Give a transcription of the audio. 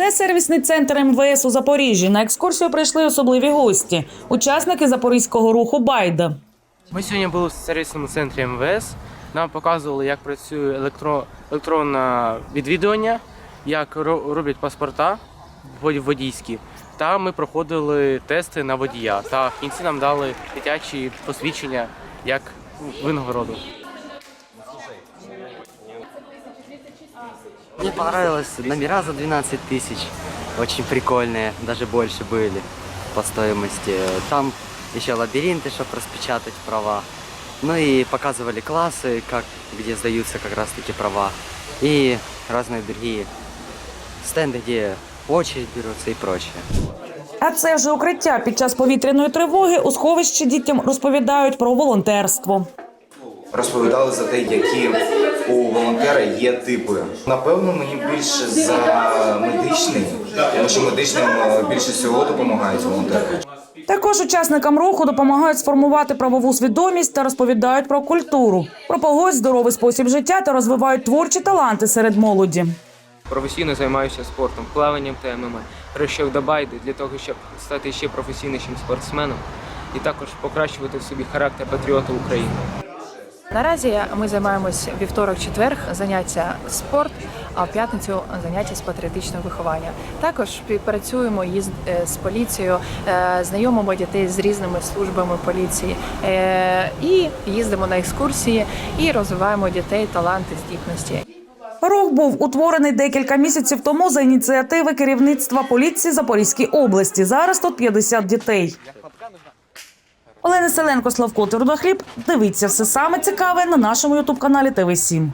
Це сервісний центр МВС у Запоріжжі. На екскурсію прийшли особливі гості, учасники запорізького руху Байда. Ми сьогодні були в сервісному центрі МВС. Нам показували, як працює електро... електронне відвідування, як ро- роблять паспорта водійські. Та ми проходили тести на водія. Та в кінці нам дали дитячі посвідчення як винагороду. Мне понравилось номера за 12 тысяч. Очень прикольные, даже больше были по стоимости. Там еще лабиринты, чтобы распечатать права. Ну и показывали классы, как, где сдаются как раз таки права. И разные другие стенды, где очередь берутся и прочее. А це вже укриття під час повітряної тривоги у сховищі дітям розповідають про волонтерство. розповідали за те, які у волонтера є типи. Напевно, мені більше за медичний, тому що медичним е, більше всього допомагають волонтери. Також учасникам руху допомагають сформувати правову свідомість та розповідають про культуру, пропагують здоровий спосіб життя та розвивають творчі таланти серед молоді. професійно займаюся спортом, плаванням та ММА. Прийшов до байди для того, щоб стати ще професійнішим спортсменом і також покращувати в собі характер патріота України. Наразі ми займаємось вівторок-четверг заняття спорт, а в п'ятницю заняття з патріотичного виховання. Також співпрацюємо е, з поліцією, е, знайомимо дітей з різними службами поліції е, і їздимо на екскурсії і розвиваємо дітей таланти, здібності. Рух був утворений декілька місяців тому за ініціативи керівництва поліції Запорізької області. Зараз тут 50 дітей. Олена Селенко, Славко Твердохліб. Дивіться все саме цікаве на нашому ютуб каналі ТВ 7